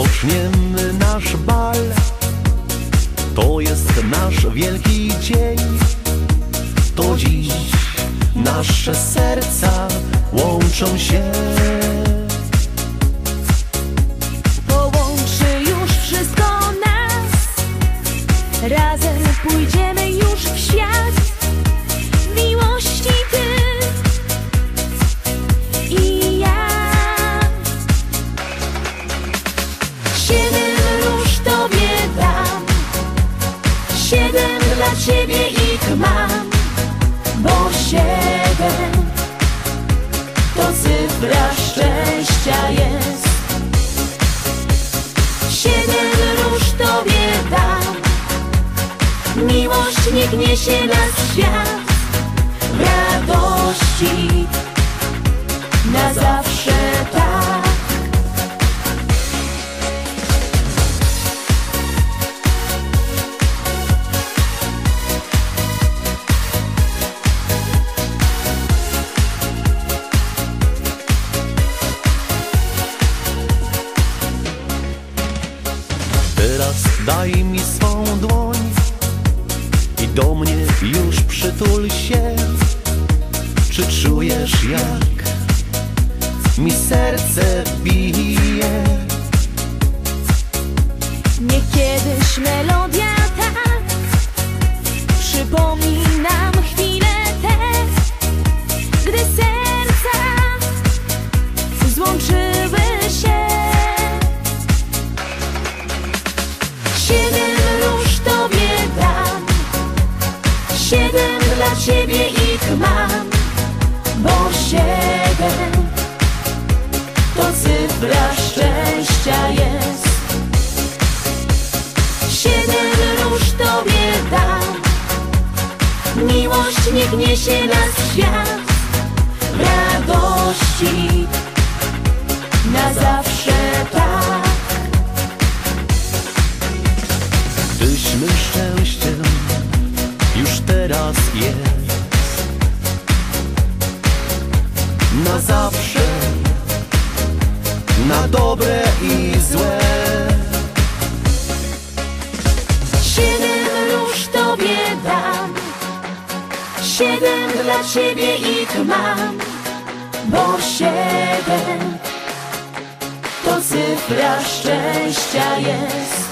Rozpoczniemy nasz bal. To jest nasz wielki dzień. To dziś nasze serca łączą się. Połączy już wszystko nas. Razem pójdziemy ciebie ich mam Bo siedem to cyfra szczęścia jest. Siedem róż tobie dam. Miłość niech niesie nas w świat. Radości daj mi swą dłoń I do mnie już przytul się. Czy czujesz jak mi serce bije? Nie kiedyś melodia Miłość niech nas w świat Radości. Na zawsze tak. Tyśmy szczęściem już teraz jest. Na zawsze Na dobre i złe Siedem dla ciebie ich mam Bo siedem to cyfra szczęścia jest.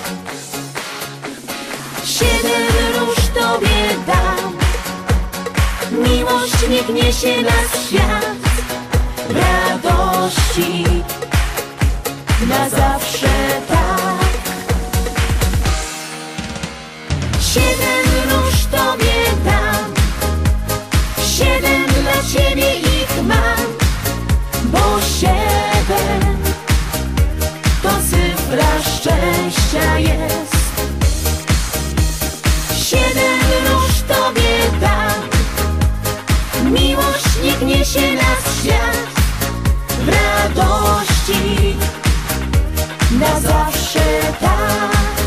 Siedem róż tobie dam Miłość niech niesie nas świat Radości na zawsze tak. Siedem jest. Siedem róż tobie da Miłość niech niesie nas świat W radości. Na zawsze tak.